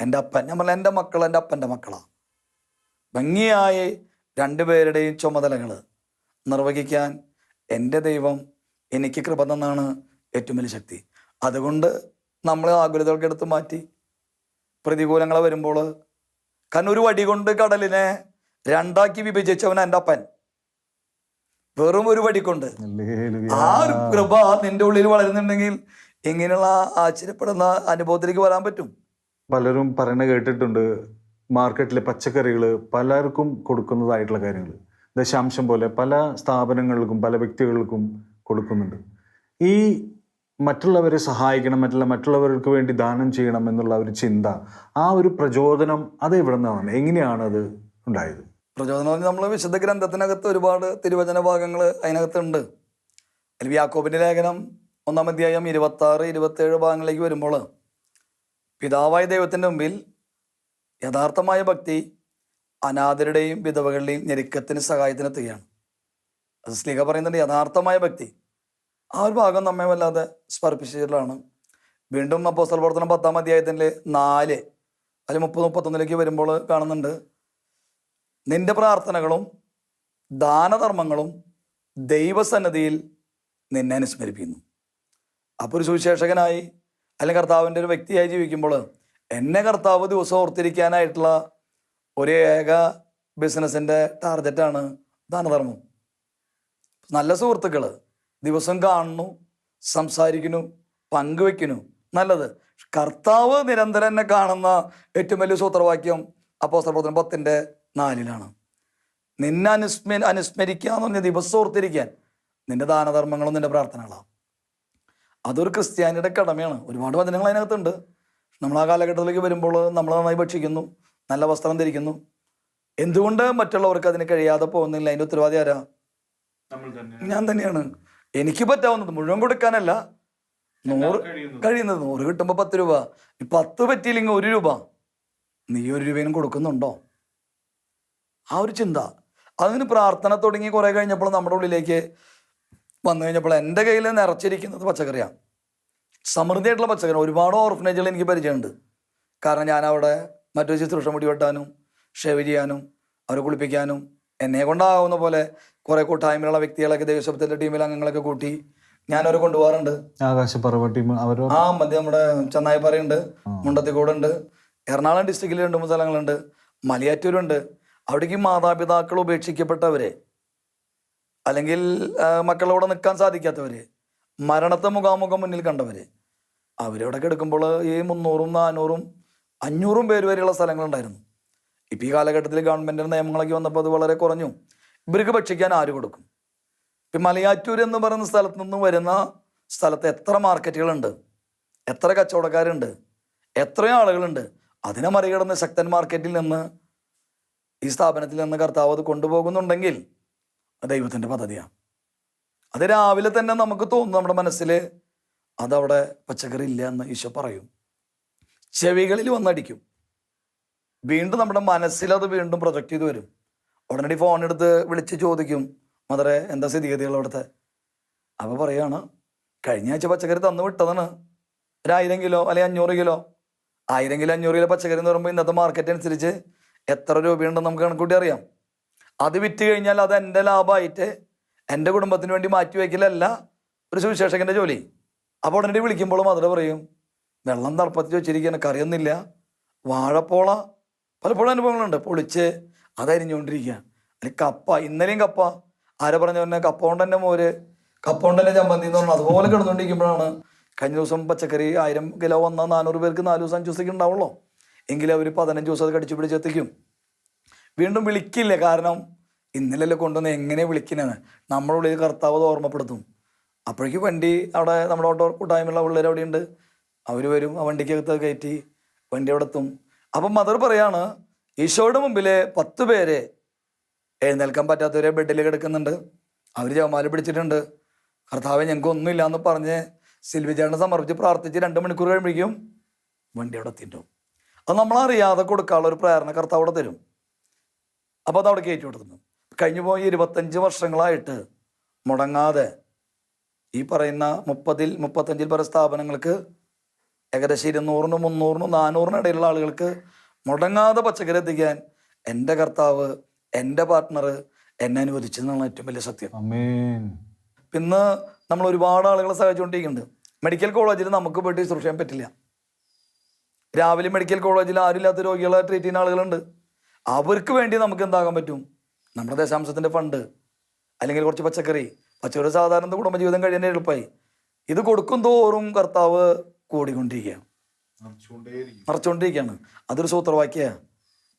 എന്റെ അപ്പൻ പറഞ്ഞ എന്റെ മക്കൾ എന്റെ അപ്പന്റെ മക്കളാണ് ഭംഗിയായി രണ്ടുപേരുടെയും ചുമതലകൾ നിർവഹിക്കാൻ എന്റെ ദൈവം എനിക്ക് കൃപ തന്നാണ് ഏറ്റവും വലിയ ശക്തി. അതുകൊണ്ട് നമ്മൾ ആകുലതകൾക്ക് എടുത്ത് മാറ്റി. പ്രതികൂലങ്ങളെ വരുമ്പോൾ കാരണം ഒരു വടി കൊണ്ട് കടലിനെ രണ്ടാക്കി വിഭജിച്ചവൻ എന്റെ അപ്പൻ. വെറും ഒരു വടി കൊണ്ട് ഹല്ലേലൂയ. ആ ഒരു കൃപ നിന്റെ ഉള്ളിൽ വളരുന്നുണ്ടെങ്കിൽ ഇങ്ങനെയുള്ള ആശ്ചര്യപ്പെടുന്ന അനുഭവത്തിലേക്ക് വരാൻ പറ്റും. പലരും പറയണ കേട്ടിട്ടുണ്ട് മാർക്കറ്റിലെ പച്ചക്കറികൾ പലർക്കും കൊടുക്കുന്നതായിട്ടുള്ള കാര്യങ്ങൾ. ദശാംശം പോലെ പല സ്ഥാപനങ്ങൾക്കും പല വ്യക്തികൾക്കും കൊടുക്കുന്നുണ്ട്. ഈ മറ്റുള്ളവരെ സഹായിക്കണം മറ്റുള്ള മറ്റുള്ളവർക്ക് വേണ്ടി ദാനം ചെയ്യണം എന്നുള്ള ഒരു ചിന്ത ആ ഒരു പ്രചോദനം അത് എവിടെ നിന്നാണ് എങ്ങനെയാണ് അത് ഉണ്ടായത്? പ്രചോദനം നമ്മൾ വിശുദ്ധ ഗ്രന്ഥത്തിനകത്ത് ഒരുപാട് തിരുവചന ഭാഗങ്ങൾ അതിനകത്തുണ്ട്. അതിൽ യാക്കോബിന്റെ ലേഖനം ഒന്നാം അധ്യായം ഇരുപത്തി ആറ് ഇരുപത്തേഴ് ഭാഗങ്ങളിലേക്ക് വരുമ്പോൾ പിതാവായ ദൈവത്തിന്റെ മുമ്പിൽ യഥാർത്ഥമായ ഭക്തി അനാഥരുടെയും വിധവകളുടെയും ഞെരുക്കത്തിന് സഹായത്തിനെത്തുകയാണ് അത് സ്ലീഹ പറയുന്നുണ്ട് യഥാർത്ഥമായ ഭക്തി. ആ ഒരു ഭാഗം നമ്മെ വല്ലാതെ സ്പർപ്പിച്ചിട്ടുള്ളതാണ് വീണ്ടും അപ്പോസ്തൽ പ്രവർത്തനം പത്താം അധ്യായത്തിന്റെ നാല് അതിൽ മുപ്പത് മുപ്പത്തൊന്നിലേക്ക് വരുമ്പോൾ കാണുന്നുണ്ട്. നിന്റെ പ്രാർത്ഥനകളും ദാനധർമ്മങ്ങളും ദൈവസന്നദ്ധിയിൽ നിന്നെ അനുസ്മരിപ്പിക്കുന്നു. അപ്പോൾ ഒരു സുവിശേഷകനായി അല്ലെങ്കിൽ കർത്താവിന്റെ ഒരു വ്യക്തിയായി ജീവിക്കുമ്പോൾ എന്നെ കർത്താവ് ദിവസം ഓർത്തിരിക്കാനായിട്ടുള്ള ഒരു ഏക ബിസിനസ്സിന്റെ ടാർഗറ്റാണ് ദാനധർമ്മം. നല്ല സുഹൃത്തുക്കൾ ദിവസം കാണുന്നു സംസാരിക്കുന്നു പങ്കുവെക്കുന്നു നല്ലത്. കർത്താവ് നിരന്തരം എന്നെ കാണുന്ന ഏറ്റവും വലിയ സൂത്രവാക്യം അപ്പോസ്ത്രപ്രവർത്തനം പത്തിന്റെ നാലിലാണ്. നിന്നെ അനുസ്മ അനുസ്മരിക്കുക എന്ന് പറഞ്ഞ ദിവസം ഓർത്തിരിക്കാൻ നിന്റെ ദാനധർമ്മങ്ങളും നിന്റെ പ്രാർത്ഥനകളാണ്. അതൊരു ക്രിസ്ത്യാനിയുടെ കടമയാണ്. ഒരുപാട് വചനങ്ങൾ അതിനകത്തുണ്ട്. നമ്മൾ ആ കാലഘട്ടത്തിലേക്ക് വരുമ്പോൾ നമ്മൾ നന്നായി ഭക്ഷിക്കുന്നു നല്ല വസ്ത്രം ധരിക്കുന്നു. എന്തുകൊണ്ട് മറ്റുള്ളവർക്ക് അതിന് കഴിയാതെ പോകുന്നില്ല? അതിന്റെ ഉത്തരവാദി ആരാ? ഞാൻ തന്നെയാണ്. എനിക്ക് പറ്റാവുന്നത് മുഴുവൻ കൊടുക്കാനല്ല. നൂറ് കഴിയുന്നത്. നൂറ് കിട്ടുമ്പോൾ പത്ത് രൂപ. ഈ പത്ത് പറ്റിയില്ലെങ്കിൽ ഒരു രൂപ. നീ ഒരു രൂപയും കൊടുക്കുന്നുണ്ടോ? ആ ഒരു ചിന്ത. അതിന് പ്രാർത്ഥന തുടങ്ങി കുറേ കഴിഞ്ഞപ്പോൾ നമ്മുടെ ഉള്ളിലേക്ക് വന്നു കഴിഞ്ഞപ്പോൾ എന്റെ കയ്യിൽ നിറച്ചിരിക്കുന്നത് പച്ചക്കറിയാണ്. സമൃദ്ധിയായിട്ടുള്ള പച്ചക്കറി. ഒരുപാട് ഓർഫനേജുകൾ എനിക്ക് പരിചയമുണ്ട്. കാരണം ഞാൻ അവിടെ മറ്റൊരു ശുശ്രൂഷ മുടി വെട്ടാനും ഷേവ് ചെയ്യാനും അവരെ കുളിപ്പിക്കാനും എന്നെ കൊണ്ടാവുന്ന പോലെ കുറേ കൂട്ടായ്മയിലുള്ള വ്യക്തികളൊക്കെ ദേവസ്വത്തിന്റെ ടീമിൽ അംഗങ്ങളൊക്കെ കൂട്ടി ഞാൻ അവരെ കൊണ്ടുപോകാറുണ്ട്. ആകാശപ്പറവ ടീം അവർ ആ മധ്യ നമ്മുടെ ചെന്നായിപ്പാറയുണ്ട് മുണ്ടത്തിക്കോടുണ്ട് എറണാകുളം ഡിസ്ട്രിക്റ്റിൽ രണ്ട് മൂന്ന് സ്ഥലങ്ങളുണ്ട് മലയാറ്റൂരുണ്ട് അവിടേക്ക് മാതാപിതാക്കൾ ഉപേക്ഷിക്കപ്പെട്ടവരെ അല്ലെങ്കിൽ മക്കളോടെ നിൽക്കാൻ സാധിക്കാത്തവര് മരണത്തെ മുഖാമുഖം മുന്നിൽ കണ്ടവര് അവരവിടെ കിടക്കുമ്പോൾ ഈ മുന്നൂറും നാനൂറും അഞ്ഞൂറും പേര് വരെയുള്ള സ്ഥലങ്ങളുണ്ടായിരുന്നു. ഇപ്പം ഈ കാലഘട്ടത്തിൽ ഗവൺമെന്റിന്റെ നിയമങ്ങളൊക്കെ വന്നപ്പോൾ അത് വളരെ കുറഞ്ഞു. ഇവർക്ക് ഭക്ഷിക്കാൻ ആര് കൊടുക്കും? ഇപ്പം മലയാറ്റൂർ എന്ന് പറയുന്ന സ്ഥലത്ത് നിന്ന് വരുന്ന സ്ഥലത്ത് എത്ര മാർക്കറ്റുകളുണ്ട്? എത്ര കച്ചവടക്കാരുണ്ട്? എത്രയോ ആളുകളുണ്ട്? അതിനെ മറികടന്ന് ശക്തൻ മാർക്കറ്റിൽ നിന്ന് ഈ സ്ഥാപനത്തിൽ നിന്ന് കർത്താവ് അത് കൊണ്ടുപോകുന്നുണ്ടെങ്കിൽ ദൈവത്തിന്റെ പദ്ധതിയാണ് അത് രാവിലെ തന്നെ നമുക്ക് തോന്നും നമ്മുടെ മനസ്സിൽ അതവിടെ പച്ചക്കറി ഇല്ല എന്ന് ഈശോ പറയും. ചെവികളിൽ വന്നടിക്കും. വീണ്ടും നമ്മുടെ മനസ്സിൽ അത് വീണ്ടും പ്രൊജക്റ്റ് ചെയ്ത് വരും. ഉടനടി ഫോൺ എടുത്ത് വിളിച്ച് ചോദിക്കും മദറെ എന്താ സ്ഥിതിഗതികൾ അവിടുത്തെ? അപ്പോൾ പറയാണ് കഴിഞ്ഞ ആഴ്ച പച്ചക്കറി തന്നു വിട്ടതാണ്. ഒരായിരം കിലോ അല്ലെങ്കിൽ അഞ്ഞൂറ് കിലോ? ആയിരം കിലോ അഞ്ഞൂറ് കിലോ പച്ചക്കറി എന്ന് പറയുമ്പോൾ ഇന്നത്തെ മാർക്കറ്റ് അനുസരിച്ച് എത്ര രൂപയുണ്ടെന്ന് നമുക്ക് കണക്കൂട്ടി അറിയാം. അത് വിറ്റ് കഴിഞ്ഞാൽ അത് എന്റെ ലാഭമായിട്ട് എന്റെ കുടുംബത്തിന് വേണ്ടി മാറ്റി വയ്ക്കലല്ല ഒരു സുവിശേഷകന്റെ ജോലി. അപ്പോൾ ഉടനടി വിളിക്കുമ്പോൾ മധുര പറയും വെള്ളം തളപ്പത്തിൽ വെച്ചിരിക്കുന്ന കറിയൊന്നുമില്ല. വാഴപ്പോള. പലപ്പോഴും അനുഭവങ്ങളുണ്ട്. പൊളിച്ച് അതരിഞ്ഞുകൊണ്ടിരിക്കുക അല്ലെങ്കിൽ കപ്പ ഇന്നലെയും കപ്പ. ആരെ പറഞ്ഞു തന്നെ കപ്പ കൊണ്ട് തന്നെ മോര് കപ്പ കൊണ്ട് തന്നെ ചമ്മന്തി എന്ന് പറഞ്ഞാൽ അതുപോലെ കിടന്നുകൊണ്ടിരിക്കുമ്പോഴാണ് കഴിഞ്ഞ ദിവസം പച്ചക്കറി ആയിരം കിലോ വന്നാൽ നാനൂറ് പേർക്ക് നാല് ദിവസം അഞ്ച് ദിവസത്തേക്ക് ഉണ്ടാവുള്ളൂ. എങ്കിലും അവർ പതിനഞ്ച് ദിവസം അത് കടിച്ചു പിടിച്ചെത്തിക്കും. വീണ്ടും വിളിക്കില്ല. കാരണം ഇന്നലെയല്ലേ കൊണ്ടുവന്ന് എങ്ങനെ വിളിക്കുന്നത് നമ്മളുള്ളിൽ കർത്താവ് ഓർമ്മപ്പെടുത്തും. അപ്പോഴേക്കും വണ്ടി അവിടെ നമ്മുടെ ഓട്ടോ കൂട്ടായ്മയുള്ള പിള്ളേർ അവിടെയുണ്ട്. അവർ വരും. ആ വണ്ടിക്കകത്ത് കയറ്റി വണ്ടി അവിടെ എത്തും. അപ്പം മദർ പറയാണ് ഈശോയുടെ മുമ്പിൽ പത്ത് പേരെ എഴുന്നേൽക്കാൻ പറ്റാത്തവരെ ബെഡിൽ കിടക്കുന്നുണ്ട്. അവർ ജവമാല പിടിച്ചിട്ടുണ്ട്. കർത്താവ് ഞങ്ങൾക്ക് ഒന്നുമില്ല എന്ന് പറഞ്ഞ് സിൽവിചാണ്ട് സമർപ്പിച്ച് പ്രാർത്ഥിച്ച് രണ്ട് മണിക്കൂർ കഴിയുമ്പോഴേക്കും വണ്ടി അവിടെ എത്തിയിട്ടുണ്ടാവും. അത് നമ്മളറിയാതെ കൊടുക്കാനുള്ള ഒരു പ്രേരണ കർത്താവ് അവിടെ തരും. അപ്പോൾ അത് അവിടെ കയറ്റി കൊടുക്കുന്നു കഴിഞ്ഞു പോയി ഇരുപത്തഞ്ച് വർഷങ്ങളായിട്ട് മുടങ്ങാതെ ഈ പറയുന്ന മുപ്പതിൽ മുപ്പത്തഞ്ചിൽ പല സ്ഥാപനങ്ങൾക്ക് ഏകദേശം ഇരുന്നൂറിനും മുന്നൂറിനും നാനൂറിനും ഇടയിലുള്ള ആളുകൾക്ക് മുടങ്ങാതെ പച്ചക്കറി എത്തിക്കാൻ എന്റെ കർത്താവ് എന്റെ പാർട്ട്ണർ എന്നെ അനുവദിച്ചെന്നാണ് ഏറ്റവും വലിയ സത്യം. പിന്നെ നമ്മൾ ഒരുപാട് ആളുകളെ സഹായിച്ചുകൊണ്ടിരിക്കുന്നുണ്ട്. മെഡിക്കൽ കോളേജിൽ നമുക്ക് പോയിട്ട് ശുശ്രൂഷ ചെയ്യാൻ പറ്റില്ല. രാവിലെ മെഡിക്കൽ കോളേജിൽ ആരുമില്ലാത്ത രോഗികളെ ട്രീറ്റ് ചെയ്യുന്ന ആളുകളുണ്ട്. അവർക്ക് വേണ്ടി നമുക്ക് എന്താകാൻ പറ്റും? നമ്മുടെ ദശാംശത്തിന്റെ ഫണ്ട് അല്ലെങ്കിൽ കുറച്ച് പച്ചക്കറി. പച്ചക്കറി സാധാരണ കുടുംബജീവിതം കഴിയുന്ന എളുപ്പമായി. ഇത് കൊടുക്കും തോറും കർത്താവ് കൂടിക്കൊണ്ടിരിക്കുകയാണ് മറച്ചുകൊണ്ടിരിക്കുകയാണ്. അതൊരു സൂത്രവാക്യ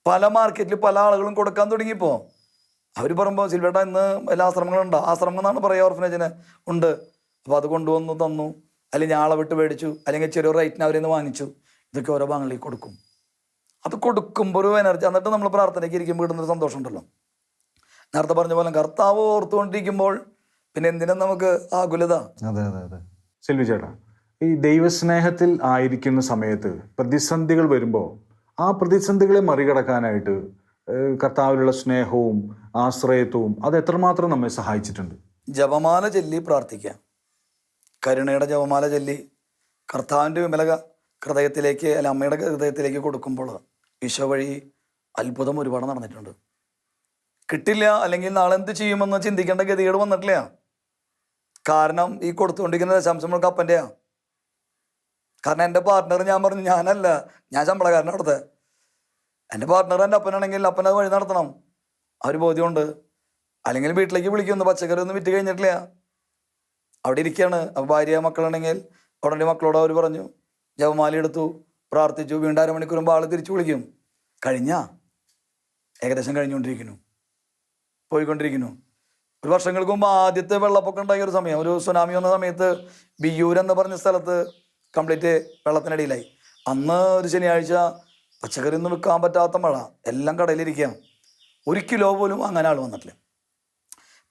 പല മാർക്കറ്റിൽ പല ആളുകളും കൊടുക്കാൻ തുടങ്ങിയപ്പോൾ അവർ പറയുമ്പോൾ സിൽവേട്ട ഇന്ന് എല്ലാ ആശ്രമങ്ങളുണ്ട് ആശ്രമം എന്നാണ് പറയുക ഓർഫനേജിന് ഉണ്ട്. അപ്പോൾ അത് കൊണ്ടുവന്ന് തന്നു. അല്ലെങ്കിൽ ആളെ വിട്ട് മേടിച്ചു. അല്ലെങ്കിൽ ചെറിയ റേറ്റിന് അവരിന്ന് വാങ്ങിച്ചു. ഇതൊക്കെ ഓരോ ഭാഗങ്ങളിൽ കൊടുക്കും. അത് കൊടുക്കുമ്പോൾ ഒരു എനർജി എന്നിട്ട് നമ്മൾ പ്രാർത്ഥനയ്ക്ക് ഇരിക്കുമ്പോൾ കിട്ടുന്നൊരു സന്തോഷം ഉണ്ടല്ലോ നേരത്തെ പറഞ്ഞ പോലെ കർത്താവ് ഓർത്തുകൊണ്ടിരിക്കുമ്പോൾ പിന്നെ എന്തിനും നമുക്ക് ആകുലത? അതെ അതെ അതെ. സെൽവി ചേട്ടാ ഈ ദൈവസ്നേഹത്തിൽ ആയിരിക്കുന്ന സമയത്ത് പ്രതിസന്ധികൾ വരുമ്പോൾ ആ പ്രതിസന്ധികളെ മറികടക്കാനായിട്ട് കർത്താവിലുള്ള സ്നേഹവും ആശ്രയത്വവും അത് എത്രമാത്രം നമ്മെ സഹായിച്ചിട്ടുണ്ട്? ജപമാല ചൊല്ലി പ്രാർത്ഥിക്കാം. കരുണയുടെ ജപമാല ചൊല്ലി. കർത്താവിന്റെ വിമല ഹൃദയത്തിലേക്ക് അല്ല അമ്മയുടെ ഹൃദയത്തിലേക്ക് കൊടുക്കുമ്പോൾ ഈശോ വഴി അത്ഭുതം ഒരുപാട് നടന്നിട്ടുണ്ട്. കിട്ടില്ല അല്ലെങ്കിൽ നാളെ എന്ത് ചെയ്യുമെന്ന് ചിന്തിക്കേണ്ട ഗതികേട് വന്നിട്ടില്ല. കാരണം ഈ കൊടുത്തുകൊണ്ടിരിക്കുന്ന ദശാംശങ്ങൾക്ക് അപ്പന്റെയാ കാരണം എന്റെ പാർട്ട്ണർ ഞാൻ പറഞ്ഞു ഞാനല്ല ഞാൻ ശമ്പളക്കാരനെ കൊടുത്തത് എന്റെ പാർട്ട്ണർ എന്റെ അപ്പനാണെങ്കിൽ അപ്പൻ അത് വഴി നടത്തണം. ആ ഒരു ബോധ്യമുണ്ട്. അല്ലെങ്കിൽ വീട്ടിലേക്ക് വിളിക്കുന്നു പച്ചക്കറി ഒന്നും വിറ്റ് കഴിഞ്ഞിട്ടില്ല. അവിടെ ഇരിക്കുകയാണ്. അപ്പോൾ ഭാര്യ മക്കളുണ്ടെങ്കിൽ ഉടനെ മക്കളോട് അവർ പറഞ്ഞു ജപമാല എടുത്തു പ്രാർത്ഥിച്ചു വീണ്ടും അരമണിക്കൂർ മുമ്പ് ആൾ തിരിച്ചു വിളിക്കും. കഴിഞ്ഞ ഏകദേശം കഴിഞ്ഞുകൊണ്ടിരിക്കുന്നു. പോയിക്കൊണ്ടിരിക്കുന്നു. ഒരു വർഷങ്ങൾക്ക് മുമ്പ് ആദ്യത്തെ വെള്ളപ്പൊക്കം ഉണ്ടായ ഒരു സമയം. ഒരു സുനാമി വന്ന സമയത്ത് ബിയൂർ എന്ന് പറഞ്ഞ സ്ഥലത്ത് കംപ്ലീറ്റ് വെള്ളത്തിനടിയിലായി. അന്ന് ഒരു ശനിയാഴ്ച പച്ചക്കറി ഒന്നും വിൽക്കാൻ പറ്റാത്ത മഴ. എല്ലാം കടയിലിരിക്കാം ഒരു കിലോ പോലും അങ്ങനെ ആൾ വന്നിട്ടില്ല.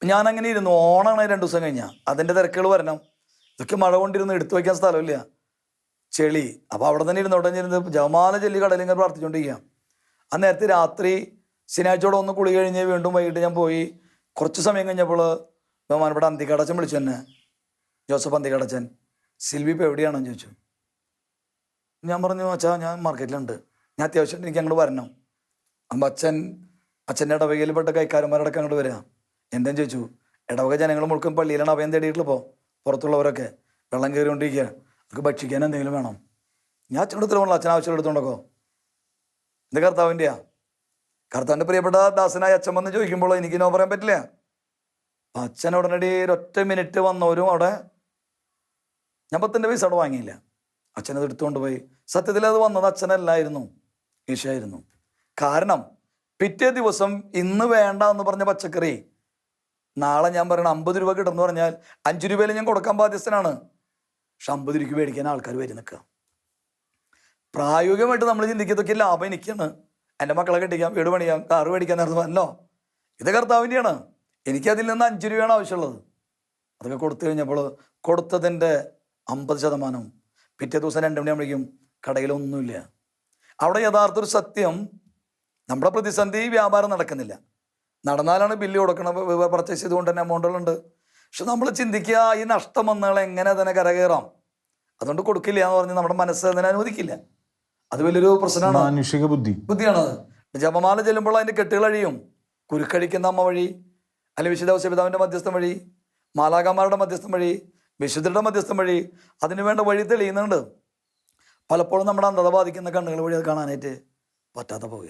ഞാൻ അങ്ങനെ ഇരുന്നു. ഓണാണ് രണ്ട് ദിവസം കഴിഞ്ഞാൽ അതിന്റെ തിരക്കുകൾ വരണം. ഇതൊക്കെ മഴ കൊണ്ടിരുന്ന് എടുത്തു വയ്ക്കാൻ സ്ഥലമില്ല. ചെളി. അപ്പോൾ അവിടെ തന്നെ ഇരുന്നോട്ടെ ഇരുന്ന് ജവമാല ചെല്ലി കടയിൽ ഇങ്ങനെ പ്രാർത്ഥിച്ചുകൊണ്ടിരിക്കുക ആ നേരത്തെ രാത്രി ശനിയാഴ്ചയോടെ ഒന്ന് കുളി കഴിഞ്ഞ് വീണ്ടും വൈകിട്ട് ഞാൻ പോയി. കുറച്ച് സമയം കഴിഞ്ഞപ്പോൾ ബഹുമാനപ്പെട്ട അന്തിക്കടച്ചൻ വിളിച്ചു എന്നെ. ജോസഫ് അന്തിക്കടച്ചൻ സിൽവി ഇപ്പോൾ എവിടെയാണെന്ന് ചോദിച്ചു. ഞാൻ പറഞ്ഞു അച്ഛാ ഞാൻ മാർക്കറ്റിലുണ്ട്. ഞാൻ അത്യാവശ്യം എനിക്ക് അങ്ങോട്ട് വരണം. അപ്പം അച്ഛൻ അച്ഛന്റെ ഇടവകയിൽപ്പെട്ട കൈക്കാരന്മാരടക്കം അങ്ങോട്ട് വരിക. എന്തെന്ന് ചോദിച്ചു? ഇടവക ജനങ്ങൾ മുഴുക്കും പള്ളിയിലാണ്. അഭയം തേടിയിട്ടുള്ളപ്പോൾ പുറത്തുള്ളവരൊക്കെ. വെള്ളം കയറിക്കൊണ്ടിരിക്കുക അവർക്ക് ഭക്ഷിക്കാൻ എന്തെങ്കിലും വേണം? ഞാൻ അച്ഛനടുത്ത് അച്ഛൻ ആവശ്യം എടുത്തോണ്ടോ ഇത് കർത്താവിന്റെയാ കർത്താവിന്റെ പ്രിയപ്പെട്ട ദാസനായ അച്ഛൻ വന്ന് ചോദിക്കുമ്പോൾ എനിക്ക് നോ പറയാൻ പറ്റില്ല. അച്ഛൻ ഉടനടി ഒരൊറ്റ മിനിറ്റ് വന്നവരും അവിടെ ഞാൻ പത്തിന്റെ പൈസ അവിടെ വാങ്ങിയില്ല. അച്ഛനത് എടുത്തുകൊണ്ട് പോയി. സത്യത്തിൽ അത് വന്നത് അച്ഛനല്ലായിരുന്നു. ഈശയായിരുന്നു. കാരണം പിറ്റേ ദിവസം ഇന്ന് വേണ്ട എന്ന് പറഞ്ഞ പച്ചക്കറി നാളെ ഞാൻ പറയണ അമ്പത് രൂപ കിട്ടുമെന്ന് പറഞ്ഞാൽ അഞ്ച് രൂപയിൽ ഞാൻ കൊടുക്കാൻ ബാധ്യസ്ഥനാണ്. അമ്പത് രൂപയ്ക്ക് മേടിക്കാൻ ആൾക്കാർ വരി നിൽക്കുക പ്രായോഗികമായിട്ട് നമ്മൾ ചിന്തിക്കത്തൊക്കെ ലാഭം എനിക്കാണ്. എന്റെ മക്കളെ കെട്ടിക്കാം വീട് പണിയാം കാറ് മേടിക്കാൻ നേരത്തെ അല്ലോ ഇത് കർത്താവിന്റെയാണ്. എനിക്കതിൽ നിന്ന് അഞ്ച് രൂപയാണ് ആവശ്യമുള്ളത്. അതൊക്കെ കൊടുത്തു കഴിഞ്ഞപ്പോൾ കൊടുത്തതിന്റെ അമ്പത് ശതമാനം പിറ്റേ ദിവസം രണ്ട് മണിയാകുമ്പോഴേക്കും കടയിലൊന്നുമില്ല അവിടെ യഥാർത്ഥ ഒരു സത്യം നമ്മുടെ പ്രതിസന്ധി വ്യാപാരം നടക്കുന്നില്ല. നടന്നാലാണ് ബില്ല് കൊടുക്കണം പർച്ചേസ് ചെയ്തുകൊണ്ട് തന്നെ എമൗണ്ടുകളുണ്ട് പക്ഷെ നമ്മൾ ചിന്തിക്കുക ഈ നഷ്ടം വന്നാൽ എങ്ങനെ അതിനെ കരകയറാം? അതുകൊണ്ട് കൊടുക്കില്ല എന്ന് പറഞ്ഞ് നമ്മുടെ മനസ്സ് അതിനെ അനുവദിക്കില്ല. അത് വലിയൊരു പ്രശ്നമാണ്. മാനുഷിക ബുദ്ധി. ബുദ്ധിയാണത്. ജപമാല ചെല്ലുമ്പോൾ അതിന്റെ കെട്ടുകൾ അഴിയും. കുരുക്കഴിക്കുന്ന അമ്മ വഴി അല്ലെങ്കിൽ വിശുദ്ധ ഔഷപിതാവിന്റെ മധ്യസ്ഥം വഴി മാലാകാമാരുടെ മധ്യസ്ഥം വഴി വിശുദ്ധരുടെ മധ്യസ്ഥം വഴി അതിനുവേണ്ട വഴി തെളിയുന്നുണ്ട്. പലപ്പോഴും നമ്മുടെ അന്ധത ബാധിക്കുന്ന കണ്ണുകൾ വഴി അത് കാണാനായിട്ട് പറ്റാതെ പോവുക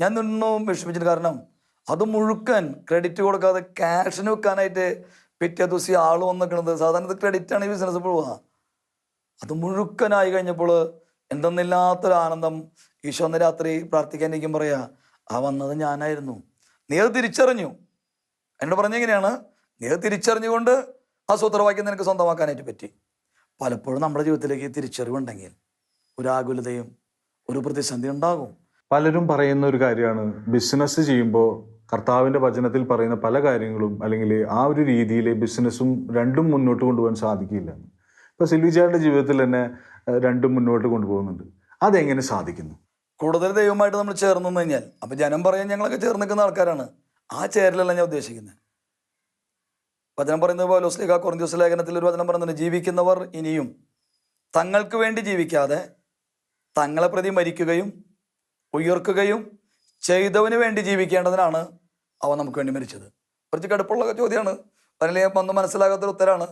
ഞാൻ നിന്നും വിഷമിച്ചിട്ട് കാരണം അത് മുഴുക്കൻ ക്രെഡിറ്റ് കൊടുക്കാതെ ക്യാഷിന് വെക്കാനായിട്ട് പിറ്റേ ദിവസം ആൾ വന്നിരിക്കുന്നത് സാധാരണ ഇത് ആണ് ഈ ബിസിനസ് പോവുക അത് മുഴുക്കനായി കഴിഞ്ഞപ്പോൾ എന്തെന്നില്ലാത്തൊരു ആനന്ദം ഈശോ അന്ന് രാത്രി പ്രാർത്ഥിക്കാൻ ഇരിക്കും പറയാ ആ വന്നത് ഞാനായിരുന്നു. നീ അത് തിരിച്ചറിഞ്ഞു. എന്നോട് പറഞ്ഞെങ്ങനെയാണ് നീ അത് തിരിച്ചറിഞ്ഞുകൊണ്ട് ആ സൂത്രവാക്യം നിനക്ക് സ്വന്തമാക്കാനായിട്ട് പറ്റി. പലപ്പോഴും നമ്മുടെ ജീവിതത്തിലേക്ക് തിരിച്ചറിവുണ്ടെങ്കിൽ ഒരു ആകുലതയും ഒരു പ്രതിസന്ധി ഉണ്ടാകും. പലരും പറയുന്ന ഒരു കാര്യമാണ് ബിസിനസ് ചെയ്യുമ്പോൾ കർത്താവിന്റെ വചനത്തിൽ പറയുന്ന പല കാര്യങ്ങളും അല്ലെങ്കിൽ ആ ഒരു രീതിയിൽ ബിസിനസ്സും രണ്ടും മുന്നോട്ട് കൊണ്ടുപോകാൻ സാധിക്കില്ല. ഇപ്പോൾ സിൽവിജായുടെ ജീവിതത്തിൽ തന്നെ രണ്ടും മുന്നോട്ട് കൊണ്ടുപോകുന്നുണ്ട്. അതെങ്ങനെ സാധിക്കുന്നു? കൂടുതൽ ദൈവമായിട്ട് നമ്മൾ ചേർന്ന് കഴിഞ്ഞാൽ അപ്പം ജനം പറയാൻ ഞങ്ങളൊക്കെ ചേർന്ന് നിൽക്കുന്ന ആൾക്കാരാണ്. ആ ചേരലല്ല ഞാൻ ഉദ്ദേശിക്കുന്നത്. വചനം പറയുന്നത് പോലെ ഉസ്ലിഖ കുറഞ്ഞ ലേഖനത്തിൽ ഒരു വചനം പറയുന്നുണ്ട് ജീവിക്കുന്നവർ ഇനിയും തങ്ങൾക്ക് വേണ്ടി ജീവിക്കാതെ തങ്ങളെ പ്രതി മരിക്കുകയും ഉയർക്കുകയും ചെയ്തവന് വേണ്ടി ജീവിക്കേണ്ടതിനാണ് അവ നമുക്ക് വേണ്ടി മരിച്ചത്. കുറച്ച് കടുപ്പുള്ള ചോദ്യമാണ്. അതിലെ ഒന്നും മനസ്സിലാകാത്തൊരു ഉത്തരമാണ്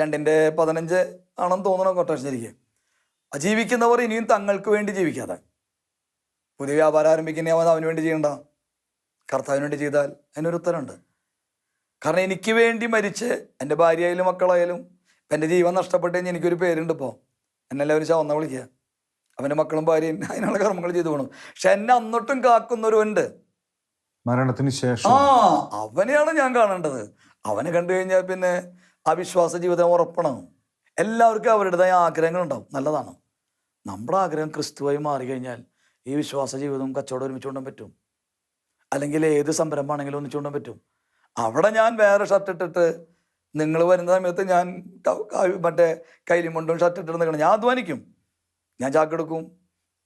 രണ്ടിന്റെ പതിനഞ്ച് ആണെന്ന് തോന്നണം കൊട്ടേഷൻ ശരിക്കും. ജീവിക്കുന്നവർ ഇനിയും തങ്ങൾക്ക് വേണ്ടി ജീവിക്കാതെ. പുതിയ വ്യാപാരം ആരംഭിക്കുന്ന അവൻ അവന് വേണ്ടി ചെയ്യണ്ട. കർത്താവിന് വേണ്ടി ചെയ്താൽ അതിനൊരു ഉത്തരമുണ്ട്. കാരണം എനിക്ക് വേണ്ടി മരിച്ച് എന്റെ ഭാര്യയായാലും മക്കളായാലും എന്റെ ജീവൻ നഷ്ടപ്പെട്ട് കഴിഞ്ഞാൽ എനിക്കൊരു പേരുണ്ട് ഇപ്പോൾ എന്നെല്ലാവരും ചവന്ന വിളിക്കുക. അവന്റെ മക്കളും ഭാര്യയും അതിനുള്ള കർമ്മങ്ങൾ ചെയ്തു പോകണം പക്ഷെ എന്നെ അന്നിട്ടും കാക്കുന്നൊരുവനുണ്ട് മരണത്തിന് ശേഷം. ആ അവനെയാണ് ഞാൻ കാണേണ്ടത്. അവനെ കണ്ടു കഴിഞ്ഞാൽ പിന്നെ അവിശ്വാസ ജീവിതം ഉറപ്പണം. എല്ലാവർക്കും അവരുടേതായ ആഗ്രഹങ്ങളുണ്ടാവും. നല്ലതാണ്. നമ്മുടെ ആഗ്രഹം ക്രിസ്തുവായി മാറിക്കഴിഞ്ഞാൽ ഈ വിശ്വാസ ജീവിതവും കച്ചവടം ഒരുമിച്ച് പറ്റും. അല്ലെങ്കിൽ ഏത് സംരംഭമാണെങ്കിലും ഒന്നിച്ചു പറ്റും. അവിടെ ഞാൻ വേറെ ഷർട്ട് ഇട്ടിട്ട് നിങ്ങൾ വരുന്ന സമയത്ത് ഞാൻ മറ്റേ കയ്യിലും ഷർട്ട് ഇട്ടിട്ട് നിൽക്കണം. ഞാൻ അധ്വാനിക്കും. ഞാൻ ചാക്കെടുക്കും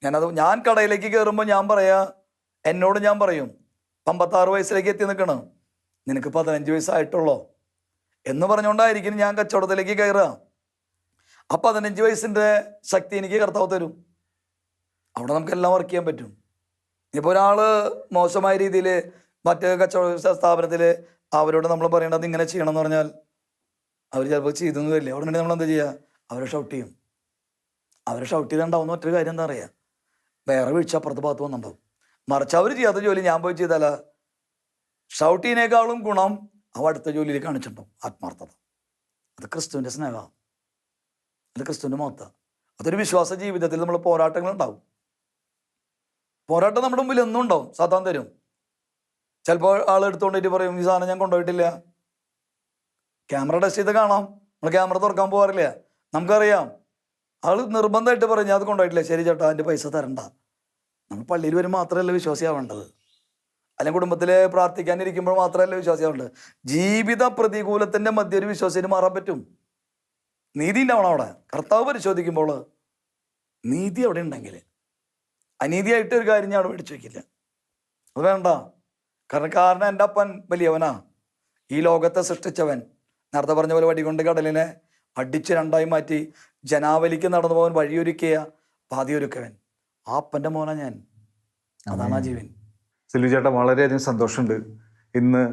ഞാനത് ഞാൻ കടയിലേക്ക് കയറുമ്പോൾ ഞാൻ പറയാ എന്നോട് ഞാൻ പറയും. അമ്പത്താറ് വയസ്സിലേക്ക് എത്തി നിൽക്കണം. നിനക്ക് പതിനഞ്ച് വയസ്സായിട്ടുള്ളോ? എന്ന് പറഞ്ഞുകൊണ്ടായിരിക്കും ഞാൻ കച്ചവടത്തിലേക്ക് കയറുക. ആ പതിനഞ്ച് വയസ്സിന്റെ ശക്തി എനിക്ക് കർത്താവ് തരും. അവിടെ നമുക്കെല്ലാം വർക്ക് ചെയ്യാൻ പറ്റും. ഇപ്പോൾ ഒരാൾ മോശമായ രീതിയിൽ മറ്റ് കച്ചവട സ്ഥാപനത്തിൽ അവരോട് നമ്മൾ പറയേണ്ടത് ഇങ്ങനെ ചെയ്യണം എന്ന് പറഞ്ഞാൽ അവർ ചിലപ്പോൾ ചെയ്തൊന്നും വരില്ല. അവിടെ നമ്മൾ എന്താ ചെയ്യുക? അവരെ ഷൗട്ട് ചെയ്യും. അവരെ ഷൗട്ട് ചെയ്തുണ്ടാവുന്ന മറ്റൊരു കാര്യം എന്താ പറയുക? വേറെ വീഴ്ച അപ്പുറത്ത് ഭാഗത്ത് വന്നിട്ടുണ്ടാവും. മറിച്ച് അവർ ചെയ്യാത്ത ജോലി ഞാൻ പോയി ചെയ്താല. ഷൗട്ടിനേക്കാളും ഗുണം അവ അടുത്ത ജോലിയിൽ കാണിച്ചിട്ടുണ്ടാവും ആത്മാർത്ഥത. അത് ക്രിസ്തുവിന്റെ സ്നേഹമാണ് അത് ക്രിസ്തുവിന്റെ മഹത്വ. അതൊരു വിശ്വാസ ജീവിതത്തിൽ നമ്മൾ പോരാട്ടങ്ങൾ ഉണ്ടാവും. പോരാട്ടം നമ്മുടെ മുമ്പിൽ എന്നും ഉണ്ടാവും സാധാരണ തരും. ചിലപ്പോൾ ആൾ എടുത്തുകൊണ്ടിട്ട് പറയും ഈ സാധനം ഞാൻ കൊണ്ടുപോയിട്ടില്ല. ക്യാമറ ടെസ്റ്റ് ചെയ്ത് കാണാം. നമ്മൾ ക്യാമറ തുറക്കാൻ പോകാറില്ല നമുക്കറിയാം. ആൾ നിർബന്ധമായിട്ട് ഞാൻ അത് കൊണ്ടുപോയിട്ടില്ല. ശരി ചേട്ടാ അതിന്റെ പൈസ തരണ്ട. നമ്മൾ പള്ളിയിൽ വരുമ്പോൾ മാത്രമല്ല വിശ്വാസിയാവേണ്ടത്? അല്ലെങ്കിൽ കുടുംബത്തിൽ പ്രാർത്ഥിക്കാനിരിക്കുമ്പോൾ മാത്രമല്ല വിശ്വാസിയാവേണ്ടത്? ജീവിത പ്രതികൂലത്തിന്റെ മധ്യ ഒരു വിശ്വാസിന് മാറാൻ പറ്റും. നീതി ഉണ്ടാവണം അവിടെ. കർത്താവ് പരിശോധിക്കുമ്പോൾ നീതി അവിടെ ഉണ്ടെങ്കിൽ അനീതിയായിട്ട് ഒരു കാര്യം ഞാൻ അവിടെ മേടിച്ചു വയ്ക്കില്ല അത് വേണ്ട. കാരണം കാരണം എന്റെ അപ്പൻ വലിയവനാ. ഈ ലോകത്തെ സൃഷ്ടിച്ചവൻ. നേരത്തെ പറഞ്ഞ പോലെ വടികൊണ്ട് കടലിനെ അടിച്ച് രണ്ടായി മാറ്റി ജനാവലിക്ക് നടന്നു പോകാൻ വഴിയൊരുക്കിയ പാതിയൊരുക്കവൻ. ആ അപ്പന്റെ മോനാ ഞാൻ. അതാണ് ആ ജീവൻ. സിൽവി ചേട്ടാ വളരെയധികം സന്തോഷമുണ്ട്. ഇന്ന്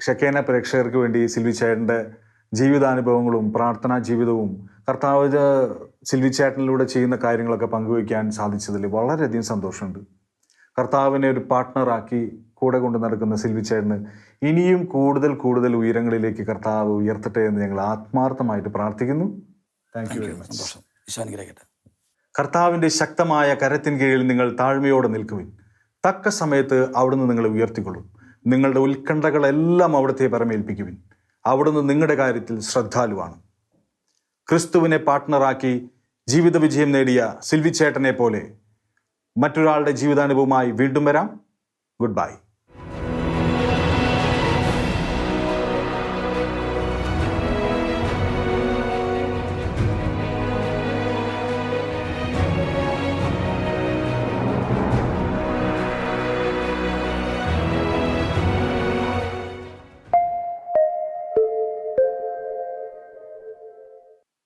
ഷക്കേന പ്രേക്ഷകർക്ക് വേണ്ടി സിൽവി ചേട്ടന്റെ ജീവിതാനുഭവങ്ങളും പ്രാർത്ഥനാ ജീവിതവും കർത്താവ് സിൽവി ചേട്ടനിലൂടെ ചെയ്യുന്ന കാര്യങ്ങളൊക്കെ പങ്കുവയ്ക്കാൻ സാധിച്ചതിൽ വളരെയധികം സന്തോഷമുണ്ട്. കർത്താവിനെ ഒരു പാർട്ട്ണറാക്കി കൂടെ കൊണ്ട് നടക്കുന്ന സിൽവി ചേട്ടന് ഇനിയും കൂടുതൽ കൂടുതൽ ഉയരങ്ങളിലേക്ക് കർത്താവ് ഉയർത്തട്ടെ എന്ന് ഞങ്ങൾ ആത്മാർത്ഥമായിട്ട് പ്രാർത്ഥിക്കുന്നു. Thank you very much Ishan Isho അനുഗ്രഹിക്കട്ടെ. കർത്താവിന്റെ ശക്തമായ കരത്തിൻ കീഴിൽ നിങ്ങൾ താഴ്മയോടെ നിൽക്കുവിൻ. തക്ക സമയത്ത് അവിടുന്ന് നിങ്ങളെ ഉയർത്തിക്കൊള്ളും. നിങ്ങളുടെ ഉത്കണ്ഠകളെല്ലാം അവിടുത്തെ പരമേൽപ്പിക്കുവിൻ. അവിടുന്ന് നിങ്ങളുടെ കാര്യത്തിൽ ശ്രദ്ധാലുവാണ്. ക്രിസ്തുവിനെ പാർട്ട്ണറാക്കി ജീവിത വിജയം നേടിയ സിൽവിച്ചേട്ടനെ പോലെ മറ്റൊരാളുടെ ജീവിതാനുഭവമായി വീണ്ടും വരാം. Good bye